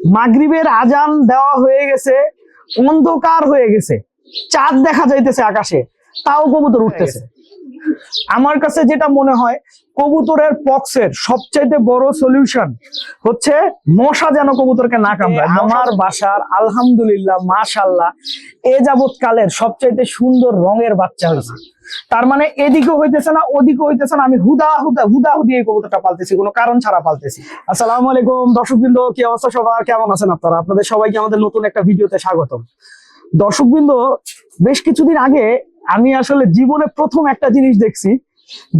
মাগরিবের আজান দেওয়া হয়ে গেছে অন্ধকার হয়ে গেছে। চাঁদ দেখা যাইতেছে আকাশে তাও কবুতর উঠতেছে। আমার কাছে যেটা মনে হয় কবুতরের পক্সের সবচাইতে বড় সলিউশন হচ্ছে মশা যেন কবুতরকে না কামড়ায়। আমার বাসার আলহামদুলিল্লাহ মাশাল্লাহ এ যাবৎ কালের সবচাইতে সুন্দর রঙের বাচ্চা হয়েছে। তার মানে এদিকে হইতেছে না ওদিকে হইতেছে না আমি হুদা হুদা হুদা হুদি এই কবুতরটা পালতেছি কোনো কারণ ছাড়া পালতেছি। আসসালামু আলাইকুম দর্শকবৃন্দ কি অবস্থা সবার? কেমন আছেন আপনারা? আপনাদের সবাইকে আমাদের নতুন একটা ভিডিওতে স্বাগতম। দর্শকবৃন্দ বেশ কিছুদিন আগে আমি আসলে জীবনে প্রথম একটা জিনিস দেখছি,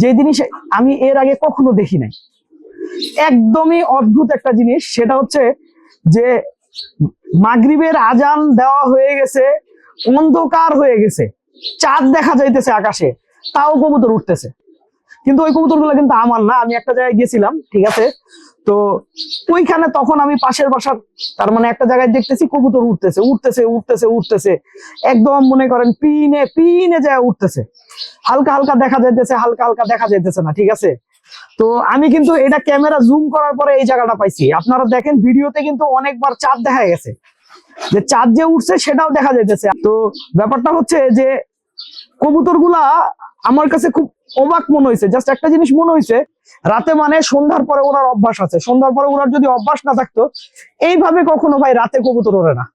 যে জিনিস আমি এর আগে কখনো দেখি নাই। একদমই অদ্ভুত একটা জিনিস, সেটা হচ্ছে যে মাগরিবের আজান দেওয়া হয়ে গেছে, অন্ধকার হয়ে গেছে, চাঁদ দেখা যাইতেছে আকাশে, তাও কবুতর উঠতেছে। কিন্তু ওই কবুতরগুলো কিন্তু আমার না, আমি একটা জায়গায় গেছিলাম ঠিক আছে? তো ওইখানে তখন আমি পাশের বাসার, তার মানে একটা জায়গায় দেখতেছি কবুতর উঠতেছে উঠতেছে উঠতেছে উঠতেছে একদম মনে করেন পিনে পিনে যায় উঠতেছে হালকা হালকা দেখা যাইতেছে, হালকা হালকা দেখা যাইতেছে না, ঠিক আছে? তো আমি কিন্তু এটা ক্যামেরা জুম করার পরে এই জায়গাটা পাইছি। আপনারা দেখেন, ভিডিওতে কিন্তু অনেকবার চাঁদ দেখা গেছে। যে চাঁদ যে উঠছে সেটাও দেখা যাইতেছে। তো ব্যাপারটা হচ্ছে যে কবুতরগুলা আমার কাছে খুব অবাক মনে হয়েছে জাস্ট একটা জিনিস মনে হয়েছে রাতে মানে সন্ধ্যার পরে ওনার অভ্যাস আছে। সন্ধ্যার পরে ওনার যদি অভ্যাস না থাকতো, এইভাবে কখনো ভাই রাতে কবুতর ওড়ে না।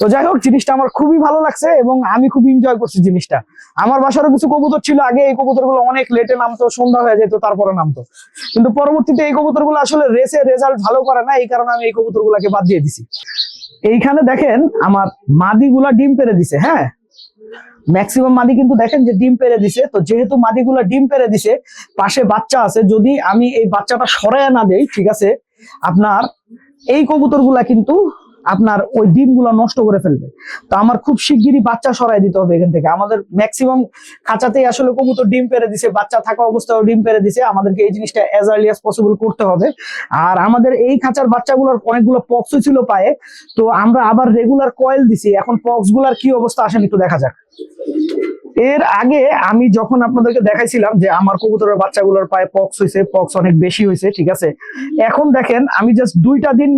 তো যাই হোক, জিনিসটা আমার খুবই ভালো লাগছে এবং আমি খুব এনজয় করছি জিনিসটা। আমার বাসারও কিছু কবুতর ছিল, আগে এই কবুতরগুলো অনেক লেটে নামতো, সন্ধ্যা হয়ে যেত, তারপরে নামতো। কিন্তু পরবর্তীতে এই কবুতরগুলো আসলে রেসে রেজাল্ট ভালো করে না এই কারণে আমি এই কবুতর গুলাকে বাদ দিয়ে দিছি। এইখানে দেখেন, আমার মাদি গুলা ডিম পেরে দিছে হ্যাঁ? ম্যাক্সিমাম মাদি কিন্তু দেখেন যে ডিম পেরে দিছে। তো যেহেতু মাদিগুলো ডিম পেরে দিছে, পাশে বাচ্চা আছে, যদি আমি এই বাচ্চাটা সরায় না দেই, ঠিক আছে, আপনার এই কবুতরগুলা কিন্তু আপনার ওই ডিমগুলা নষ্ট করে ফেলবে। তো আমার খুব শিগগিরই বাচ্চা সরাই দিতে হবে এখান থেকে। আমাদের ম্যাক্সিমাম খাঁচাতেই আসলে কবুতর ডিম পেরে দিছে, বাচ্চা থাকা অবস্থায় ডিম পেরে দিছে। আমাদেরকে এই জিনিসটা অ্যাজ আর্লি অ্যাজ পসিবল করতে হবে। আর আমাদের এই খাঁচার বাচ্চাগুলোর অনেকগুলো পক্স ছিল পায়ে। তো আমরা আবার রেগুলার কয়েল দিছি। এখন পক্সগুলার কি অবস্থা আসেন একটু দেখা যাক। এর আগে আমি যখন আপনাদেরকে দেখাইছিলাম যে আমার কবুতরের বাচ্চাগুলোর পায়ে পক্স হয়েছে পক্স অনেক বেশি হয়েছে ঠিক আছে? এখন দেখেন, আমি জাস্ট দুইটা দিন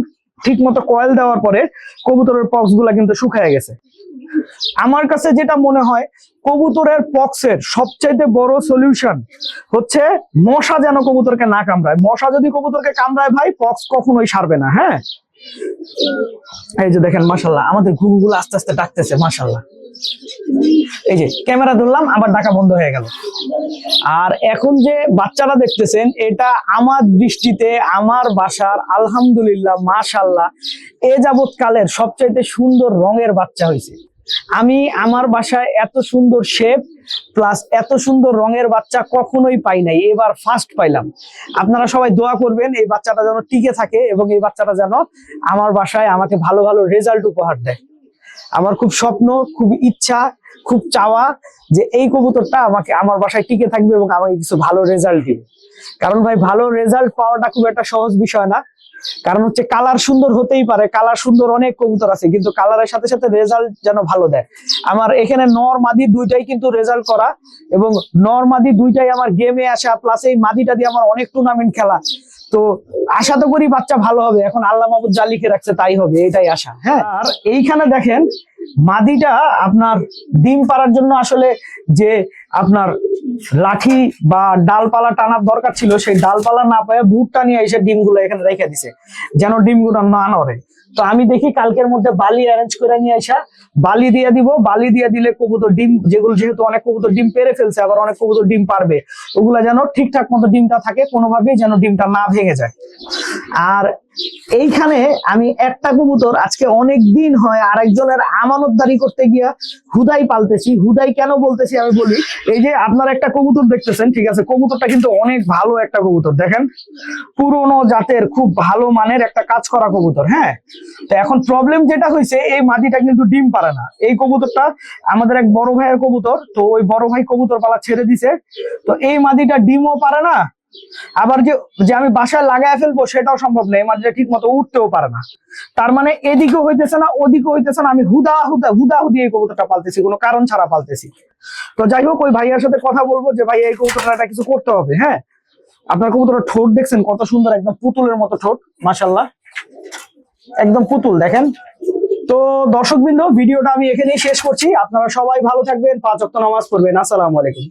ঠিক মতো কয়েল দেওয়ার পরে কবুতরের পক্সগুলা কিন্তু শুকায় গেছে। আমার কাছে যেটা মনে হয়, কবুতরের পক্সের সবচাইতে বড় সলিউশন হচ্ছে মশা যেন কবুতরকে না কামড়ায়। মশা যদি কবুতরকে কামড়ায় ভাই পক্স কখনোই সারবে না হ্যাঁ? এই যে দেখেন মাসাল্লাহ আমাদের ঘুঘুগুলো আস্তে আস্তে ডাকতেছে মাসাল্লাহ এই যে, ক্যামেরা ধরলাম, আবার ডাকা বন্ধ হয়ে গেল। আর এখন যে বাচ্চারা দেখতেছেন, এটা আমার দৃষ্টিতে, আমার বাসার, আলহামদুলিল্লাহ মাশাল্লাহ এ যাবৎ কালের সবচাইতে সুন্দর রঙের বাচ্চা হয়েছে। আমি আমার বাসায় এত সুন্দর শেপ প্লাস এত সুন্দর রঙের বাচ্চা কখনোই পাই নাই, এবার ফার্স্ট পাইলাম। আপনারা সবাই দোয়া করবেন, এই বাচ্চাটা যেন টিকে থাকে এবং এই বাচ্চাটা যেন আমার বাসায় আমাকে ভালো ভালো রেজাল্ট উপহার দেয়। আমার খুব স্বপ্ন, খুব ইচ্ছা, খুব চাওয়া যে এই কবুতরটা আমাকে, আমার বাসায় টিকে থাকবে এবং আমাকে কিছু ভালো রেজাল্ট দিবে। কারণ ভাই, ভালো রেজাল্ট পাওয়াটা খুব একটা সহজ বিষয় না। কারণ হচ্ছে কালার সুন্দর হতেই পারে কালার সুন্দর অনেক কবুতর আছে, কিন্তু কালারের সাথে সাথে রেজাল্ট যেন ভালো দেয়। আমার এখানে নর মাদি দুইটাই কিন্তু রেজাল্ট করা এবং নর মাদি দুইটাই আমার গেমে আসা প্লাস এই মাদিটা দিয়ে আমার অনেক টুর্নামেন্ট খেলা। তো আশা তো করি বাচ্চা ভালো হবে। এখন আল্লাহ মাহবুদ যা লিখে রাখছে তাই হবে এটাই আশা। হ্যাঁ আর এইখানে দেখেন মাদিটা আপনার ডিম পাড়ার জন্য আসলে যে আপনার লাঠি বা ডালপালা টানার দরকার ছিল সেই ডালপালা না পায়ে বুটটা নিয়ে এসে ডিমগুলো এখানে রেখে দিছে যেন ডিমগুলো না নড়ে। তো আমি দেখি কালকের মধ্যে বালি অ্যারেঞ্জ করে নিয়ে আসা বালি দিয়ে দিব, বালি দিয়ে দিলে কবুতর ডিম, যেগুলো যেহেতু অনেক কবুতর ডিম পেরে ফেলছে, আবার অনেক কবুতর ডিম পারবে। ওগুলা যেন ঠিকঠাক মতো ডিমটা থাকে, কোনোভাবেই যেন ডিমটা না ভেঙে যায়। আর এইখানে আমি একটা কবুতর আজকে অনেক দিন হয় আরেকজনের আমানতদারি করতে গিয়া হুদাই পালতেছি। হুদাই কেন বলতেছি আমি বলি, এই যে আপনার একটা কবুতর দেখতেছেন, ঠিক আছে, কবুতরটা কিন্তু অনেক ভালো একটা কবুতর। দেখেন, পুরোনো জাতের খুব ভালো মানের একটা কাজ করা কবুতর হ্যাঁ? তো এখন প্রবলেম যেটা হয়েছে এই মাটিটা কিন্তু ডিম পারে না। এই কবুতরটা আমাদের এক বড় ভাইয়ের কবুতর, তো ওই বড় ভাই কবুতর পালা ছেড়ে দিছে। তো এই মাটিটা ডিমও পারে না আবার যে যে আমি বাসায় লাগায় ফেলব সেটাও সম্ভব না, এই মাটিটা ঠিক মতো উঠতেও পারে না। তার মানে এদিকে হইতেছে না ওদিকে হইতেছে না, আমি হুদা হুদা হুদা হুদি এই কবুতরটা পালতেছি, কোনো কারণ ছাড়া পালতেছি। তো যাই হোক, ওই ভাইয়ার সাথে কথা বলব যে ভাই এই কবুতরটা কিছু করতে হবে হ্যাঁ? আপনার কবুতরের ঠোঁট দেখছেন, কত সুন্দর, একদম পুতুলের মতো ঠোঁট মাসাল্লাহ একদম পুতুল, দেখেন। তো দর্শকবৃন্দ, ভিডিওটা আমি এখানেই শেষ করছি। আপনারা সবাই ভালো থাকবেন, পাঁচ ওয়াক্ত নামাজ পড়বেন। আসসালামু আলাইকুম।